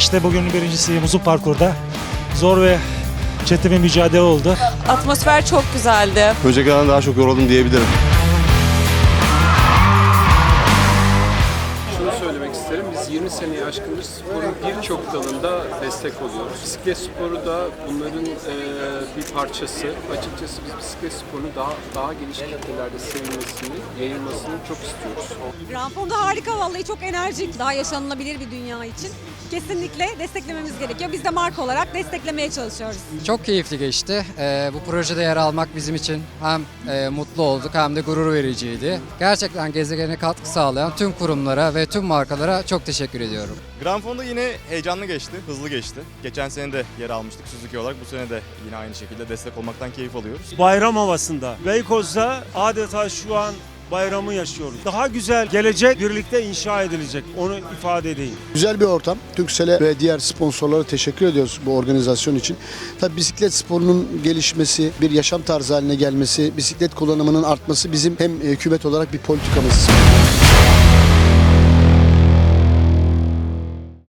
İşte bugün birincisiyim uzun parkurda. Zor ve çetin bir mücadele oldu. Atmosfer çok güzeldi. Öncekilerden daha çok yoruldum diyebilirim. Şunu söylemek isterim. Biz 20 seneyi aşkındır sporun birçok dalında destek oluyoruz. Bisiklet sporu da bunların e, bir parçası. Açıkçası biz bisiklet sporunu daha daha geniş kitlelerde sevilmesini, yayılmasını çok istiyoruz. Granfonda harika vallahi çok enerjik, daha yaşanılabilir bir dünya için. Kesinlikle desteklememiz gerekiyor. Biz de marka olarak desteklemeye çalışıyoruz. Çok keyifli geçti. Ee, bu projede yer almak bizim için hem e, mutlu olduk hem de gurur vericiydi. Gerçekten gezegene katkı sağlayan tüm kurumlara ve tüm markalara çok teşekkür ediyorum. Granfon'da yine heyecanlı geçti, hızlı geçti. Geçen sene de yer almıştık Suzuki olarak. Bu sene de yine aynı şekilde destek olmaktan keyif alıyoruz. bayram havasında. Beykoz'da adeta şu an bayramı yaşıyoruz. Daha güzel gelecek birlikte inşa edilecek. Onu ifade edeyim. Güzel bir ortam. Türksel'e ve diğer sponsorlara teşekkür ediyoruz bu organizasyon için. Tabii bisiklet sporunun gelişmesi, bir yaşam tarzı haline gelmesi, bisiklet kullanımının artması bizim hem hükümet olarak bir politikamız.